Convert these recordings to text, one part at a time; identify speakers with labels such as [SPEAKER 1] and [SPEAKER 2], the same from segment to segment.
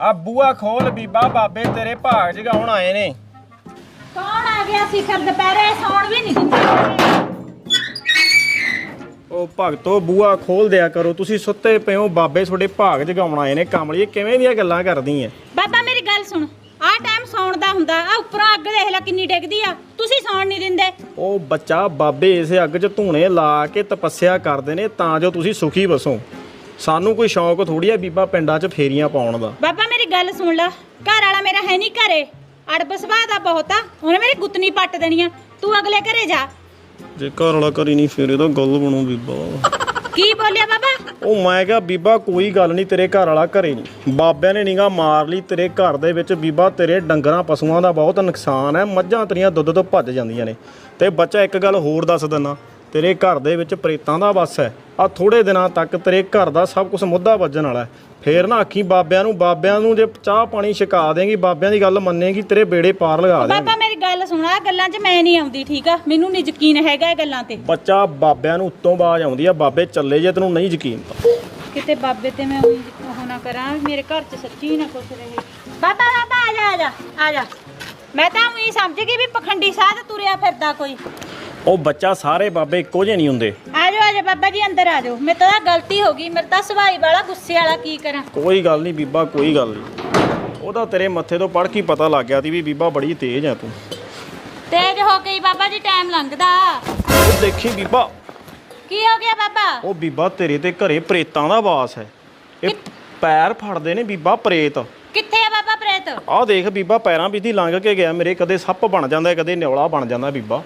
[SPEAKER 1] ਆ ਬੂਆ ਖੋਲ ਬੀਬਾ ਬਾਬੇ ਤੇਰੇ ਭਾਗ ਜਗਾਉਣ ਆਏ ਨੇ।
[SPEAKER 2] ਕੌਣ ਆ ਗਿਆ ਸੀ ਫਿਰ ਦੁਪਹਿਰੇ? ਸੌਣ ਵੀ ਨਹੀਂ ਦਿੰਦੇ।
[SPEAKER 1] ਉਹ ਭਗਤੋ ਬੂਆ ਖੋਲ ਦਿਆ ਕਰੋ। ਤੁਸੀਂ ਸੁੱਤੇ ਪਏ ਹੋ ਬਾਬੇ ਤੁਹਾਡੇ ਭਾਗ ਜਗਾਉਣ ਆਏ ਨੇ। ਕਮਲੀਏ ਕਿਵੇਂ ਦੀਆਂ ਗੱਲਾਂ ਕਰਦੀ ਐ
[SPEAKER 2] ਬਾਬਾ ਮੇਰੀ ਗੱਲ ਸੁਣ। ਆਹ ਟਾਈਮ ਸੌਣ ਦਾ ਹੁੰਦਾ। ਆ ਉੱਪਰੋਂ ਅੱਗ ਦੇਖ ਲੈ ਕਿੰਨੀ ਡਿੱਗਦੀ ਆ। ਤੁਸੀਂ ਸੌਣ ਨਹੀਂ ਦਿੰਦੇ।
[SPEAKER 1] ਉਹ ਬੱਚਾ ਬਾਬੇ ਇਸੇ ਅੱਗ 'ਚ ਧੂਣੇ ਲਾ ਕੇ ਤਪੱਸਿਆ ਕਰਦੇ ਨੇ ਤਾਂ ਜੋ ਤੁਸੀਂ ਸੁਖੀ ਵਸੋ। ਸਾਨੂੰ ਕੋਈ ਸ਼ੌਂਕ ਥੋੜੀ ਆ ਬੀਬਾ ਪਿੰਡਾਂ 'ਚ ਫੇਰੀਆਂ ਪਾਉਣ ਦਾ।
[SPEAKER 2] ਬਾਬਾ ਗੱਲ ਸੁਣ ਲੈ। ਘਰ ਵਾਲਾ ਮੇਰਾ ਹੈ ਨਹੀਂ ਘਰੇ। ਅੜਬ ਸੁਭਾਅ ਦਾ ਬਹੁਤ ਉਹਨੇ ਮੇਰੀ ਗੁੱਤਨੀ ਪੱਟ ਦੇਣੀ ਆ। ਤੂੰ ਅਗਲੇ ਘਰੇ ਜਾ।
[SPEAKER 1] ਜੇ ਘਰ ਵਾਲਾ ਕਰੀ ਨਹੀਂ ਫੇਰੇ ਤਾਂ ਗੱਲ ਬਣੂ ਬੀਬਾ।
[SPEAKER 2] ਕੀ ਬੋਲਿਆ ਬਾਬਾ?
[SPEAKER 1] ਉਹ ਮੈਂ ਕਿਹਾ ਬੀਬਾ ਕੋਈ ਗੱਲ ਨਹੀਂ ਤੇਰੇ ਘਰ ਵਾਲਾ ਘਰੇ ਨਹੀਂ। ਬਾਬਿਆਂ ਨੇ ਨਿਗਾ ਮਾਰ ਲਈ ਤੇਰੇ ਘਰ ਦੇ ਵਿੱਚ ਬੀਬਾ ਤੇਰੇ ਡੰਗਰਾਂ ਪਸ਼ੂਆਂ ਦਾ ਬਹੁਤ ਨੁਕਸਾਨ ਹੈ। ਮੱਝਾਂ ਤੇਰੀਆਂ ਦੁੱਧ ਤੋਂ ਭੱਜ ਜਾਂਦੀਆਂ ਨੇ। ਤੇ ਬੱਚਾ ਇੱਕ ਗੱਲ ਹੋਰ ਦੱਸ ਦਿੰਨਾ ਤੇਰੇ ਘਰ ਦੇ ਵਿੱਚ ਪ੍ਰੇਤਾਂ ਦਾ ਵਸ ਹੈ। ਆ ਥੋੜੇ ਦਿਨਾਂ ਤੱਕ ਤੇਰੇ ਘਰ ਦਾ ਸਭ ਕੁਝ ਮੁੱਦਾ ਵੱਜਣ ਵਾਲਾ ਹੈ। ਫੇਰ ਨਾ ਆਖੀ ਬਾਬਿਆਂ ਨੂੰ ਬਾਬਿਆਂ ਨੂੰ ਜੇ ਚਾਹ ਪਾਣੀ ਛਕਾ ਦੇਂਗੀ ਬਾਬਿਆਂ ਦੀ ਗੱਲ ਮੰਨੇਗੀ ਤੇਰੇ ਬੇੜੇ ਪਾਰ ਲਗਾ ਦੇਣਗੇ।
[SPEAKER 2] ਬਾਬਾ ਮੇਰੀ ਗੱਲ ਸੁਣ ਗੱਲਾਂ 'ਚ ਮੈਂ ਨਹੀਂ ਆਉਂਦੀ ਠੀਕ ਆ? ਮੈਨੂੰ ਨਹੀਂ ਯਕੀਨ ਹੈਗਾ ਇਹ ਗੱਲਾਂ ਤੇ।
[SPEAKER 1] ਬੱਚਾ ਬਾਬਿਆਂ ਨੂੰ ਉੱਤੋਂ ਬਾਜ ਆਉਂਦੀ ਆ ਬਾਬੇ ਚੱਲੇ ਜੇ ਤੈਨੂੰ ਨਹੀਂ ਯਕੀਨ। ਤਾਂ
[SPEAKER 2] ਕਿਤੇ ਬਾਬੇ ਤੇ ਮੈਂ ਉਹੀ ਨਾ ਕਰਾਂ ਮੇਰੇ ਘਰ 'ਚ ਸੱਚੀ ਨਾ ਕੁਛ ਰਹੇ। ਬਾਬਾ ਬਾਬਾ ਆ ਜਾ ਆ ਜਾ ਆ ਜਾ। ਮੈਂ ਤਾਂ ਉਹੀ ਸਮਝ ਗਈ ਵੀ ਪਖੰਡੀ ਸਾਧ ਤੁਰਿਆ ਫਿਰਦਾ ਕੋਈ।
[SPEAKER 1] ਉਹ ਬੱਚਾ ਸਾਰੇ ਬਾਬੇ ਇੱਕੋ ਜਿਹੇ ਨਹੀਂ ਹੁੰਦੇ।
[SPEAKER 2] ਬਾਬਾ ਜੀ ਅੰਦਰ ਆ ਜਾਓ। ਮੇਰੇ ਤੋਂ ਤਾਂ ਗਲਤੀ ਹੋ ਗਈ ਮੇਰੇ ਤਾਂ ਸਵਾਈ ਵਾਲਾ ਗੁੱਸੇ ਵਾਲਾ ਕੀ ਕਰਾਂ?
[SPEAKER 1] ਕੋਈ ਗੱਲ ਨਹੀਂ ਬੀਬਾ ਕੋਈ ਗੱਲ ਨਹੀਂ। ਉਹਦਾ ਤੇਰੇ ਮੱਥੇ ਤੋਂ ਪੜ ਕੇ ਪਤਾ ਲੱਗ ਗਿਆ ਸੀ ਵੀ ਬੀਬਾ ਬੜੀ ਤੇਜ਼ ਆ ਤੂੰ।
[SPEAKER 2] ਤੇਜ ਹੋ ਗਈ ਬਾਬਾ ਜੀ ਟਾਈਮ ਲੰਘਦਾ।
[SPEAKER 1] ਉਹ ਦੇਖੀ ਬੀਬਾ।
[SPEAKER 2] ਕੀ ਹੋ ਗਿਆ ਬਾਬਾ?
[SPEAKER 1] ਉਹ ਬੀਬਾ ਤੇਰੇ ਤੇ ਘਰੇ ਪ੍ਰੇਤਾਂ ਦਾ ਵਾਸ ਹੈ। ਇਹ ਪੈਰ ਫੜਦੇ ਨੇ ਬੀਬਾ ਪ੍ਰੇਤ।
[SPEAKER 2] ਕਿੱਥੇ ਆ ਬਾਬਾ ਪ੍ਰੇਤ?
[SPEAKER 1] ਆਹ ਦੇਖ ਬੀਬਾ ਪੈਰਾਂ ਵਿੱਚ ਦੀ ਲੰਘ ਕੇ ਗਿਆ। ਮੇਰੇ ਕਦੇ ਸੱਪ ਬਣ ਜਾਂਦਾ ਕਦੇ ਨਿਉਲਾ ਬਣ ਜਾਂਦਾ ਬੀਬਾ।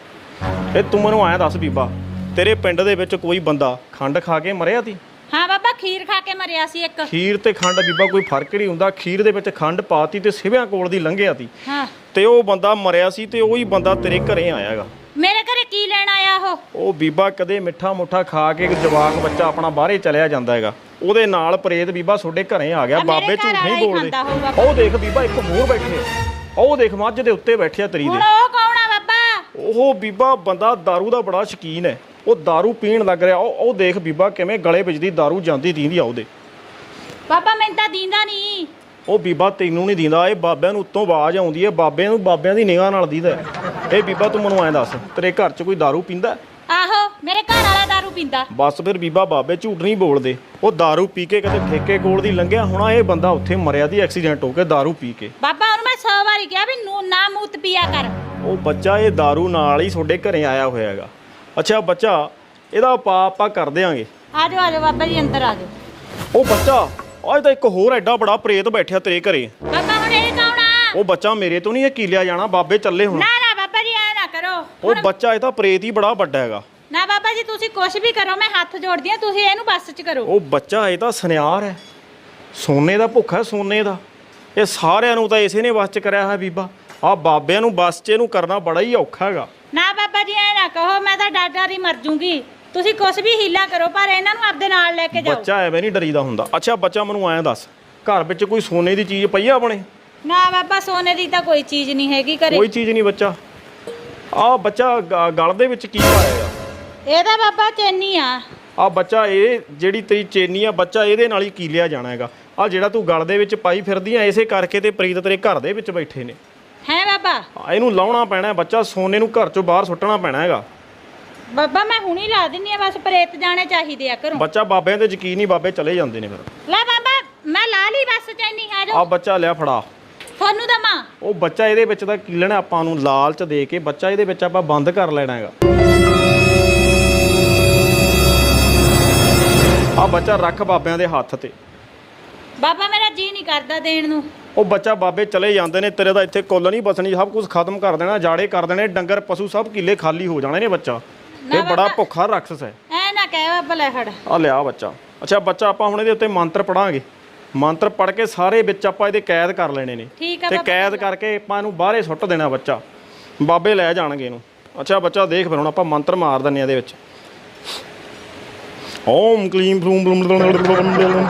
[SPEAKER 1] ਇਹ ਤੂੰ ਮੈਨੂੰ ਐਂ ਦੱਸ ਬੀਬਾ ਤੇਰੇ ਪਿੰਡ ਦੇ ਵਿੱਚ ਕੋਈ ਬੰਦਾ ਖੰਡ ਖਾ ਕੇ ਮਰਿਆ ਤੀ
[SPEAKER 2] ਹਾਂ ਬਾਬਾ ਖੀਰ ਖਾ ਕੇ ਮਰਿਆ ਸੀ ਇੱਕ।
[SPEAKER 1] ਖੀਰ ਤੇ ਖੰਡ ਬੀਬਾ ਕੋਈ ਫ਼ਰਕ ਨਹੀਂ ਹੁੰਦਾ। ਖੀਰ ਦੇ ਵਿੱਚ ਖੰਡ ਪਾਤੀ ਤੇ ਸਿਵਿਆਂ ਕੋਲ ਦੀ ਲੰਘਿਆ ਤੀ
[SPEAKER 2] ਹਾਂ।
[SPEAKER 1] ਤੇ ਉਹ ਬੰਦਾ ਮਰਿਆ ਸੀ ਤੇ ਉਹੀ ਬੰਦਾ ਤੇਰੇ ਘਰੇ ਆਇਆਗਾ।
[SPEAKER 2] ਮੇਰੇ ਘਰੇ ਕੀ ਲੈਣ ਆਇਆ ਉਹ?
[SPEAKER 1] ਉਹ ਬੀਬਾ ਕਦੇ ਮਿੱਠਾ ਮੁੱਠਾ ਖਾ ਕੇ ਇੱਕ ਜਵਾਕ ਬੱਚਾ ਆਪਣਾ ਬਾਹਰੇ ਚਲਿਆ ਜਾਂਦਾ ਹੈਗਾ। ਉਹਦੇ ਨਾਲ ਪ੍ਰੇਤ ਬੀਬਾ ਤੁਹਾਡੇ ਘਰੇ ਆ ਗਿਆ। ਬਾਬੇ ਝੂਠ ਨਹੀਂ ਬੋਲਦੇ। ਉਹ ਦੇਖ ਬੀਬਾ ਇੱਕ ਮੋਰ ਬੈਠੇ। ਉਹ ਦੇਖ ਮੱਝ ਦੇ ਉੱਤੇ ਬੈਠਿਆ ਤਰੀ
[SPEAKER 2] ਹੁਣ
[SPEAKER 1] ਦੇ
[SPEAKER 2] ਉਹ ਕੌਣ ਆ ਬਾਬਾ?
[SPEAKER 1] ਉਹ ਬੀਬਾ ਬੰਦਾ दारू ਦਾ ਬੜਾ ਸ਼ਕੀਨ ਹੈ। ਉਹ दारू ਪੀਣ ਲੱਗ ਰਿਹਾ ਉਹ ਉਹ ਦੇਖ ਬੀਬਾ ਕਿਵੇਂ ਗਲੇ ਵਿੱਚ ਦੀ दारू ਜਾਂਦੀ ਦੀਂਦੀ ਆ ਉਹਦੇ
[SPEAKER 2] ਬਾਬਾ ਮੈਨੂੰ ਤਾਂ ਦੀਂਦਾ ਨਹੀਂ
[SPEAKER 1] ਉਹ ਬੀਬਾ ਤੈਨੂੰ ਨਹੀਂ ਦਿੰਦਾ ਇਹ ਬਾਬਿਆਂ ਨੂੰ ਉੱਤੋਂ ਆਵਾਜ਼ ਆਉਂਦੀ ਹੈ ਬਾਬਿਆਂ ਨੂੰ ਬਾਬਿਆਂ ਦੀ ਨਿਗਾਹ ਨਾਲ ਦੀਦਾ ਹੈ। ਇਹ ਬੀਬਾ ਤੂੰ ਮੈਨੂੰ ਐਂ ਦੱਸ ਤੇਰੇ ਘਰ 'ਚ ਕੋਈ दारू ਪੀਂਦਾ ਹੈ?
[SPEAKER 2] ਆਹੋ ਮੇਰੇ ਘਰ ਵਾਲਾ ਦਾਰੂ ਪੀਂਦਾ
[SPEAKER 1] ਬਸ ਫਿਰ ਬੀਬਾ ਬਾਬੇ ਝੂਠ ਨਹੀਂ ਬੋਲਦੇ ਉਹ दारू ਪੀ ਕੇ ਕਦੇ ਠੇਕੇ ਕੋਲ ਦੀ ਲੰਘਿਆ ਹੋਣਾ ਇਹ ਬੰਦਾ ਉੱਥੇ ਮਰਿਆ ਦੀ ਐਕਸੀਡੈਂਟ ਹੋ ਕੇ दारू ਪੀ ਕੇ
[SPEAKER 2] ਬਾਬਾ ਉਹਨੂੰ ਮੈਂ 100 ਵਾਰੀ ਕਿਹਾ ਵੀ ਨੂੰ ਨਾ ਮੂਤ ਪੀਆ ਕਰ
[SPEAKER 1] ਉਹ ਬੱਚਾ ਇਹ दारू ਨਾਲ ਹੀ ਤੁਹਾਡੇ ਘਰੇ ਆਇਆ ਹੋਇਆ ਹੈਗਾ ਅੱਛਾ ਬੱਚਾ ਇਹਦਾ ਉਪਾਅ ਆਪਾਂ ਕਰ ਦਿਆਂਗੇ।
[SPEAKER 2] ਆ ਜਾਓ ਆ ਜਾਓ ਬਾਬਾ ਜੀ ਅੰਦਰ ਆ ਜਾਓ।
[SPEAKER 1] ਉਹ ਬੱਚਾ ਅੱਜ ਤਾਂ ਇੱਕ ਹੋਰ ਐਡਾ ਬੜਾ ਪ੍ਰੇਤ ਬੈਠਿਆ ਤੇਰੇ ਘਰੇ।
[SPEAKER 2] ਬਾਬਾ ਹੁਣ ਇਹ ਕੌਣ ਆ?
[SPEAKER 1] ਉਹ ਬੱਚਾ ਮੇਰੇ ਤੋਂ ਨਹੀਂ ਇਹ ਕੀਲਿਆ ਜਾਣਾ ਬਾਬੇ ਚੱਲੇ ਹੁਣ।
[SPEAKER 2] ਨਾ ਨਾ ਬਾਬਾ ਜੀ ਐ ਨਾ ਕਰੋ।
[SPEAKER 1] ਉਹ ਬੱਚਾ ਇਹ ਤਾਂ ਪ੍ਰੇਤ ਹੀ ਬੜਾ ਵੱਡਾ ਹੈਗਾ।
[SPEAKER 2] ਨਾ ਬਾਬਾ ਜੀ ਤੁਸੀਂ ਕੁਛ ਵੀ ਕਰੋ ਮੈਂ ਹੱਥ ਜੋੜਦੀ ਆ ਤੁਸੀਂ ਇਹਨੂੰ ਬੱਸ 'ਚ ਕਰੋ।
[SPEAKER 1] ਉਹ ਬੱਚਾ ਇਹ ਤਾਂ ਸੁਨਿਆਰ ਹੈ। ਸੋਨੇ ਦਾ ਭੁੱਖਾ ਹੈ ਸੋਨੇ ਦਾ। ਇਹ ਸਾਰਿਆਂ ਨੂੰ ਤਾਂ ਇਸੇ ਨੇ ਵਸ ਚ ਕਰਿਆ ਹੈ ਬੀਬਾ। ਆ ਬਾਬਿਆਂ ਨੂੰ ਵਸ ਚ ਇਹਨੂੰ ਕਰਨਾ ਬੜਾ ਹੀ ਔਖਾ ਹੈਗਾ।
[SPEAKER 2] ਨਾ ਬਾਬਾ ਜੀ ਐ ਨਾ ਕਹੋ ਮੈਂ ਤਾਂ ਡਰ ਡਰ ਹੀ ਮਰ ਜੂੰਗੀ। ਤੁਸੀਂ ਕੁਛ ਵੀ ਹੀਲਾ ਕਰੋ ਪਰ ਇਹਨਾਂ ਨੂੰ ਆਪਦੇ ਨਾਲ ਲੈ ਕੇ ਜਾਓ।
[SPEAKER 1] ਬੱਚਾ ਐਵੇਂ ਨਹੀਂ ਡਰੀਦਾ ਹੁੰਦਾ। ਅੱਛਾ ਬੱਚਾ ਮੈਨੂੰ ਐਂ ਦੱਸ ਘਰ ਵਿੱਚ ਕੋਈ ਸੋਨੇ ਦੀ ਚੀਜ਼ ਪਈ ਆ ਆਪਣੇ?
[SPEAKER 2] ਨਾ ਬਾਬਾ ਸੋਨੇ ਦੀ ਤਾਂ ਕੋਈ ਚੀਜ਼ ਨਹੀਂ ਹੈਗੀ ਘਰੇ।
[SPEAKER 1] ਕੋਈ ਚੀਜ਼ ਨਹੀਂ ਬੱਚਾ। ਆ ਬੱਚਾ ਗ- ਗਲ ਦੇ ਵਿੱਚ ਕੀ ਪਾਇਆ
[SPEAKER 2] ਇਹਦਾ ਬਾਬਾ ਚੈਨੀ ਆ।
[SPEAKER 1] ਆ ਬੱਚਾ ਇਹ ਜਿਹੜੀ ਤੇਰੀ ਚੇਨੀ ਆ ਬੱਚਾ ਇਹਦੇ ਨਾਲ ਹੀ ਕੀਲਿਆ ਜਾਣਾ ਹੈਗਾ। ਆ ਜਿਹੜਾ ਤੂੰ ਗਲ ਦੇ ਵਿੱਚ ਪਾਈ ਫਿਰਦੀ ਆ ਇਸੇ ਕਰਕੇ ਤੇ ਪ੍ਰੀਤ ਤੇਰੇ ਘਰ ਦੇ ਵਿੱਚ ਬੈਠੇ ਨੇ।
[SPEAKER 2] ਬਾਬਾ।
[SPEAKER 1] ਆ, ਇਹਨੂੰ ਲਾਉਣਾ ਪੈਣਾ ਹੈ ਬੱਚਾ ਸੋਨੇ ਨੂੰ ਘਰ ਚੋਂ ਬਾਹਰ ਸੁੱਟਣਾ ਪੈਣਾ ਹੈਗਾ।
[SPEAKER 2] ਬਾਬਾ ਮੈਂ ਹੁਣੀ ਲਾ ਦਿੰਨੀ ਆ ਬਸ ਪ੍ਰੇਤ ਜਾਣੇ ਚਾਹੀਦੇ ਆ ਘਰੋਂ।
[SPEAKER 1] ਬੱਚਾ ਬਾਬਿਆਂ ਤੇ ਯਕੀਨ ਹੀ ਬਾਬੇ ਚਲੇ ਜਾਂਦੇ ਨੇ ਫਿਰ।
[SPEAKER 2] ਲੈ ਬਾਬਾ ਮੈਂ ਲਾ ਲਈ ਬਸ ਚੈਨੀ ਆ
[SPEAKER 1] ਆ
[SPEAKER 2] ਜਾਓ।
[SPEAKER 1] ਬੱਚਾ ਲਿਆ ਫੜਾ।
[SPEAKER 2] ਤੁਹਾਨੂੰ ਦਮਾ
[SPEAKER 1] ਉਹ ਬੱਚਾ ਇਹਦੇ ਵਿੱਚ ਤਾਂ ਕੀ ਲੈਣਾ ਆਪਾਂ ਨੂੰ ਲਾਲਚ ਦੇ ਕੇ ਬੱਚਾ ਇਹਦੇ ਵਿੱਚ ਆਪਾਂ ਬੰਦ ਕਰ ਲੈਣਾ ਹੈਗਾ। ਆ ਬੱਚਾ ਰੱਖ ਬਾਬਿਆਂ ਦੇ ਹੱਥ ਤੇ।
[SPEAKER 2] ਬਾਬਾ ਮੇਰਾ ਜੀ ਨਹੀਂ ਕਰਦਾ ਦੇਣ ਨੂੰ।
[SPEAKER 1] ਉਹ ਬੱਚਾ ਬਾਬੇ ਚਲੇ ਜਾਂਦੇ ਨੇ ਤੇਰੇ ਦਾ ਇੱਥੇ ਕੁੱਲ ਨਹੀਂ ਬਸਣੀ ਸਭ ਕੁਝ ਖਤਮ ਕਰ ਦੇਣਾ ਜਾੜੇ ਕਰ ਦੇਣੇ ਡੰਗਰ ਪਸ਼ੂ ਸਭ ਕਿੱਲੇ ਖਾਲੀ ਹੋ ਜਾਣੇ ਨੇ ਬੱਚਾ। ਇਹ ਬੜਾ। ਭੁੱਖਾ ਰਾਖਸ ਹੈ।
[SPEAKER 2] ਐ ਨਾ ਕਹਿ ਬਾਬਾ ਲੈ ਫੜ
[SPEAKER 1] ਆ ਲਿਆ ਬੱਚਾ। ਅੱਛਾ ਬੱਚਾ ਆਪਾਂ ਹੁਣ ਇਹਦੇ ਉੱਤੇ ਮੰਤਰ ਪੜਾਂਗੇ ਮੰਤਰ ਪੜ ਕੇ ਸਾਰੇ ਵਿੱਚ ਆਪਾਂ ਇਹਦੇ ਕੈਦ ਕਰ ਲੈਣੇ ਨੇ।
[SPEAKER 2] ਠੀਕ ਆ
[SPEAKER 1] ਤੇ ਕੈਦ ਕਰਕੇ ਆਪਾਂ ਇਹਨੂੰ ਬਾਹਰੇ ਸੁੱਟ ਦੇਣਾ ਬੱਚਾ। ਬਾਬੇ ਲੈ ਜਾਣਗੇ ਇਹਨੂੰ। ਅੱਛਾ ਬੱਚਾ ਦੇਖ ਫਿਰ ਹੁਣ ਆਪਾਂ ਮੰਤਰ ਮਾਰ ਦਿੰਨੇ ਆ ਇਹਦੇ ਵਿੱਚ। ਓਮ ਕਲੀਮ ਬਲੂਮ ਬਲੂਮ ਬਲੂਮ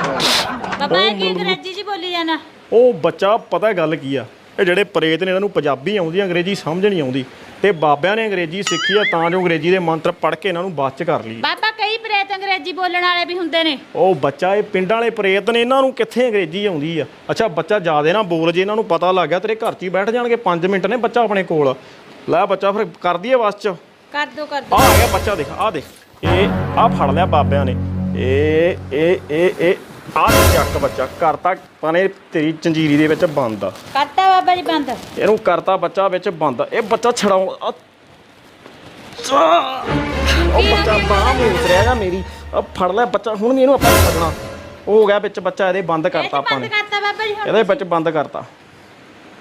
[SPEAKER 2] ਬਾਬਾ ਕੀ ਅੰਗਰੇਜ਼ੀ ਚ ਬੋਲੀ ਜਾਣਾ?
[SPEAKER 1] ਉਹ ਬੱਚਾ ਪਤਾ ਗੱਲ ਕੀ ਆ? ਇਹ ਜਿਹੜੇ ਪ੍ਰੇਤ ਨੇ ਇਹਨਾਂ ਨੂੰ ਪੰਜਾਬੀ ਆਉਂਦੀ ਅੰਗਰੇਜ਼ੀ ਸਮਝ ਨਹੀਂ ਆਉਂਦੀ। ਤੇ ਬਾਬਿਆਂ ਨੇ ਅੰਗਰੇਜ਼ੀ ਸਿੱਖੀ ਆ ਤਾਂ ਜੋ ਅੰਗਰੇਜ਼ੀ ਦੇ ਮੰਤਰ ਪੜ੍ਹ ਕੇ ਇਹਨਾਂ ਨੂੰ ਬਾਅਦ ਚ ਕਰ ਲਈ
[SPEAKER 2] ਬਾਬਾ ਕਈ ਪ੍ਰੇਤ ਅੰਗਰੇਜ਼ੀ ਬੋਲਣ ਵਾਲੇ ਵੀ ਹੁੰਦੇ ਨੇ।
[SPEAKER 1] ਉਹ ਬੱਚਾ ਇਹ ਪਿੰਡਾਂ ਵਾਲੇ ਪ੍ਰੇਤ ਨੇ ਇਹਨਾਂ ਨੂੰ ਕਿੱਥੇ ਅੰਗਰੇਜ਼ੀ ਆਉਂਦੀ ਆ? ਅੱਛਾ ਬੱਚਾ ਜਿਆਦੇ ਨਾ ਬੋਲ ਜੇ ਇਹਨਾਂ ਨੂੰ ਪਤਾ ਲੱਗ ਗਿਆ ਤੇਰੇ ਘਰ 'ਚ ਹੀ ਬੈਠ ਜਾਣਗੇ 5 ਮਿੰਟ ਨੇ ਬੱਚਾ ਆਪਣੇ ਕੋਲ। ਲੈ ਬੱਚਾ ਫਿਰ ਕਰ ਦਈਏ ਬਸ 'ਚ।
[SPEAKER 2] ਕਰ ਦੋ ਕਰ
[SPEAKER 1] ਆ
[SPEAKER 2] ਦੋ।
[SPEAKER 1] ਆ ਗਿਆ ਬੱਚਾ ਦੇਖ ਆ ਦੇਖ। ਇਹ ਆ ਫੜ ਲਿਆ ਬਾਬਿਆਂ ਨੇ। ਇਹ ਇਹ ਇਹ ਇਹ ਆ ਚੱਕ ਬੱਚਾ ਕਰਤਾ ਪਾਣੇ ਤੇਰੀ ਚੰਜੀਰੀ ਦੇ ਵਿੱਚ ਬੰਦ ਆ।
[SPEAKER 2] ਕਰਤਾ ਬਾਬਾ ਜੀ ਬੰਦ।
[SPEAKER 1] ਇਹਨੂੰ ਕਰਤਾ ਬੱਚਾ ਵਿੱਚ ਬੰਦ ਇਹ ਬੱਚਾ ਛਡਾਉ ਆ। ਉਹ ਬੱਚਾ ਬਾਹ ਉਤਰਿਆ ਜਾ ਮੇਰੀ। ਆ ਫੜ ਲੈ ਬੱਚਾ ਹੁਣ ਨਹੀਂ ਇਹਨੂੰ ਆਪਾਂ ਛੱਡਣਾ। ਉਹ ਹੋ ਗਿਆ ਵਿੱਚ ਬੱਚਾ ਇਹਦੇ ਬੰਦ ਕਰਤਾ ਆਪਾਂ
[SPEAKER 2] ਬੰਦ
[SPEAKER 1] ਨੇ
[SPEAKER 2] ਕਰਤਾ ਬਾਬਾ ਜੀ ਹੁਣ
[SPEAKER 1] ਇਹਦੇ ਵਿੱਚ ਬੰਦ ਕਰਤਾ।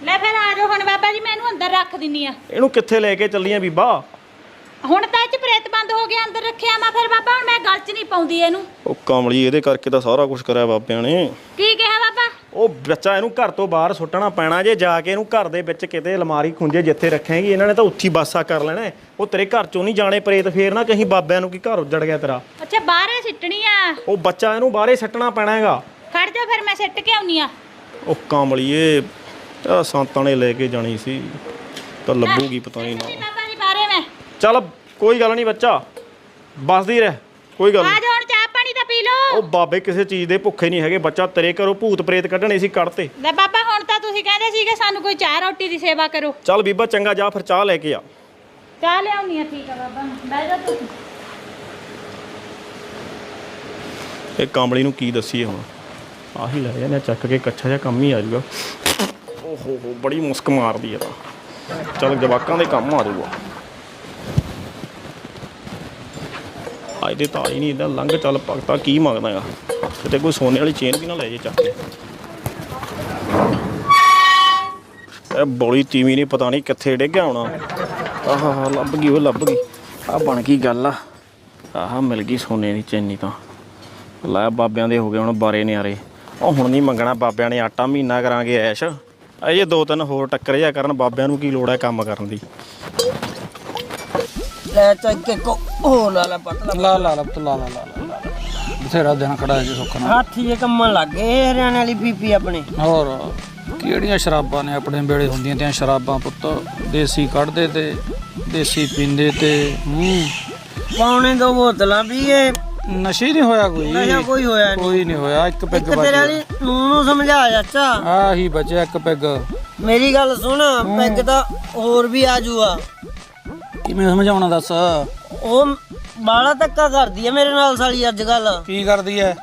[SPEAKER 2] ਲੈ ਫਿਰ ਆ ਜਾਓ ਹੁਣ ਬਾਬਾ ਜੀ ਮੈਂ ਇਹਨੂੰ ਅੰਦਰ ਰੱਖ ਦਿੰਨੀ ਆ।
[SPEAKER 1] ਇਹਨੂੰ ਕਿੱਥੇ ਲੈ ਕੇ ਚੱਲੀਆਂ ਬੀਬਾ?
[SPEAKER 2] ਹੁਣ ਤਾਂ ਇਹ ਚ ਪ੍ਰੇਤ ਬੰਦ ਹੋ ਗਿਆ ਅੰਦਰ ਰੱਖਿਆ ਮੈਂ ਫਿਰ ਬਾਬਾ ਹੁਣ ਮੈਂ ਗੱਲ ਚ ਨਹੀਂ ਪਾਉਂਦੀ ਇਹਨੂੰ।
[SPEAKER 1] ਉਹ ਕਮਲੀ ਇਹਦੇ ਕਰਕੇ ਤਾਂ ਸਾਰਾ ਕੁਝ ਕਰਿਆ ਬਾਬਿਆਂ ਨੇ।
[SPEAKER 2] ਕੀ ਕਿਹਾ ਬਾਬਾ?
[SPEAKER 1] ਉਹ ਬੱਚਾ ਇਹਨੂੰ ਘਰ ਤੋਂ ਬਾਹਰ ਸੁੱਟਣਾ ਪੈਣਾ ਜੇ ਜਾ ਕੇ ਇਹਨੂੰ ਘਰ ਦੇ ਵਿੱਚ ਕਿਤੇ ਅਲਮਾਰੀ ਖੁੰਝੇ ਜਿੱਥੇ ਰੱਖੇਗੀ ਇਹਨਾਂ ਨੇ ਤਾਂ ਉੱਥੀ ਬਾਸਾ ਕਰ ਲੈਣਾ ਹੈ। ਉਹ ਤੇਰੇ ਘਰ ਚੋਂ ਨਹੀਂ ਜਾਣੇ ਪ੍ਰੇਤ ਫੇਰ ਨਾ ਕਹੀਂ ਬਾਬਿਆਂ ਨੂੰ ਕੀ ਘਰ ਉੱਜੜ ਗਿਆ ਤੇਰਾ।
[SPEAKER 2] ਅੱਛਾ ਬਾਹਰੇ ਸਿੱਟਣੀ ਆ?
[SPEAKER 1] ਉਹ ਬੱਚਾ ਇਹਨੂੰ ਬਾਹਰੇ ਸੱਟਣਾ ਪੈਣਾ ਹੈਗਾ।
[SPEAKER 2] ਖੜ ਜਾ ਫਿਰ ਮੈਂ ਸਿੱਟ ਕੇ ਆਉਣੀ ਆ।
[SPEAKER 1] ਉਹ ਕਾਮਲੀਏ ਆ ਸੰਤਾਂ ਨੇ ਲੈ ਕੇ ਜਾਣੀ ਸੀ। ਤਾਂ ਲੱਭੂਗੀ ਪਤਾ ਨਹੀਂ ਨਾ।
[SPEAKER 2] ਬਾਬਾ
[SPEAKER 1] ਚੱਲ ਕੋਈ ਗੱਲ ਨਹੀਂ ਬੱਚਾ ਬਸਦੀ ਰਹਿ ਕੋਈ ਗੱਲ
[SPEAKER 2] ਆ
[SPEAKER 1] ਨਹੀਂ
[SPEAKER 2] ਜਾ ਹੁਣ ਚਾਹ ਪਾਣੀ ਤਾਂ ਪੀ ਲਓ।
[SPEAKER 1] ਉਹ ਬਾਬੇ ਕਿਸੇ ਚੀਜ਼ ਦੇ ਭੁੱਖੇ ਨਹੀਂ ਹੈਗੇ ਬੱਚਾ ਤੇਰੇ ਘਰੋਂ ਭੂਤ ਪ੍ਰੇਤ ਕੱਢਣੇ ਸੀ ਕੱਢਤੇ
[SPEAKER 2] ਲੈ ਬਾਬਾ ਹੁਣ ਤਾਂ ਤੁਸੀਂ ਕਹਿੰਦੇ ਸੀਗੇ ਸਾਨੂੰ ਕੋਈ ਚਾਹ ਰੋਟੀ ਦੀ ਸੇਵਾ ਕਰੋ।
[SPEAKER 1] ਚੱਲ ਬੀਬਾ ਚੰਗਾ ਜਾ ਫਿਰ ਚਾਹ ਲੈ ਕੇ ਆ।
[SPEAKER 2] ਚਾਹ ਲਿਆਉਣੀ ਆ ਠੀਕ ਆ ਬਾਬਾ ਬਹਿ ਜਾ ਤੁਸੀਂ
[SPEAKER 1] ਇਹ ਕਾਮਲੀ ਨੂੰ ਕੀ ਦੱਸੀਏ ਹੁਣ? ਆਹੀ ਲੈ ਜਾਣਾ ਚੱਕ ਕੇ ਕੱਛਾ ਜਿਹਾ ਕੰਮ ਹੀ ਆ ਜਾਊਗਾ। ਓਹੋ ਹੋ ਬੜੀ ਮੁਸਕ ਮਾਰਦੀ ਆ ਤਾਂ। ਚੱਲ ਜਵਾਕਾਂ ਦੇ ਕੰਮ ਆ ਜਾਊਗਾ। ਅੱਜ ਤਾਂ ਹੀ ਨਹੀਂ ਇਦਾਂ ਲੰਘ ਚੱਲ ਭਗਤਾ, ਕੀ ਮੰਗਦਾ ਆ ਕਿਤੇ ਕੋਈ ਸੋਨੇ ਵਾਲੀ ਚੇਨ ਵੀ ਨਾ ਲੈ ਜੇ ਚੱਕ ਕੇ। ਇਹ ਬੋਲੀ ਤੀਵੀਂ ਨਹੀਂ ਪਤਾ ਨਹੀਂ ਕਿੱਥੇ ਡਿੱਗਿਆ ਹੋਣਾ। ਆਹਾ ਲੱਭ ਗਈ ਉਹ ਲੱਭ ਗਈ। ਆ ਬਣ ਗਈ ਗੱਲ ਆ। ਆਹਾ ਮਿਲ ਗਈ ਸੋਨੇ ਦੀ ਚੈਨੀ ਤਾਂ। ਲੈ ਬਾਬਿਆਂ ਦੇ ਹੋ ਗਏ ਹੁਣ ਬਾਰੇ ਨਿਆਰੇ। ਉਹ ਹੁਣ ਨਹੀਂ ਮੰਗਣਾ ਬਾਬਿਆਂ ਨੇ ਆਟਾ, ਮਹੀਨਾ ਕਰਾਂਗੇ ਐਸ਼। ਅਜੇ ਦੋ ਤਿੰਨ ਹੋਰ ਟੱਕਰ ਜਾ ਕਰਨ, ਬਾਬਿਆਂ ਨੂੰ ਕੀ ਲੋੜ ਹੈ ਕੰਮ ਕਰਨ ਦੀ?
[SPEAKER 3] ਲੈ ਚੱਕ ਕੇ ਕੋ ਹੋ ਲਾ ਲਾ ਪਤਲਾ
[SPEAKER 4] ਲਾ ਲਾ ਲਾ ਪੁੱਤ, ਲਾ ਲਾ ਲਾ ਲਾ, ਲਾ। ਬਥੇਰਾ ਦਿਨ ਖੜਾ ਹੈ ਜੀ ਸੁੱਖ ਨਾਲ।
[SPEAKER 3] ਹਾਥੀ ਜੇ ਕੰਮਣ ਲੱਗ ਗਏ ਹਰਿਆਣੇ ਵਾਲੀ ਬੀਬੀ ਆਪਣੇ।
[SPEAKER 4] ਹੋਰ ਕਿਹੜੀਆਂ ਸ਼ਰਾਬਾਂ ਨੇ ਆਪਣੇ ਵੇਲੇ ਹੁੰਦੀਆਂ ਤੇ ਸ਼ਰਾਬਾਂ ਪੁੱਤ? ਦੇਸੀ ਕੱਢਦੇ ਤੇ ਦੇਸੀ ਪੀਂਦੇ ਤੇ ਹੂੰ।
[SPEAKER 3] ਪੌਣੇ ਦੋ ਬੋਤਲਾਂ ਵੀ ਇਹ
[SPEAKER 4] ਨਸ਼ੇ ਨਹੀਂ ਹੋਇਆ ਕੋਈ?
[SPEAKER 3] ਨਸ਼ਾ ਕੋਈ ਹੋਇਆ ਨਹੀਂ।
[SPEAKER 4] ਕੋਈ ਨਹੀਂ ਹੋਇਆ ਇੱਕ ਪੈਗ
[SPEAKER 3] ਇੱਕ ਤੇਰੇ ਵਾਲੀ ਨੂੰ ਨੂੰ ਸਮਝਾ ਚਾਚਾ।
[SPEAKER 4] ਆਹੀ ਬਚਿਆ ਇੱਕ ਪੈਗ।
[SPEAKER 3] ਮੇਰੀ ਗੱਲ ਸੁਣ ਪੈਗ ਤਾਂ ਹੋਰ ਵੀ ਆ ਜੂਆ
[SPEAKER 4] ਕਿਵੇਂ ਸਮਝਾਉਣਾ ਦੱਸ?
[SPEAKER 3] ਉਹ ਬਾਲਾ ਧੱਕਾ ਕਰਦੀ ਆ ਮੇਰੇ ਨਾਲ ਸਾਲੀ ਅੱਜ ਕੱਲ
[SPEAKER 4] ਕੀ ਕਰਦੀ ਐ?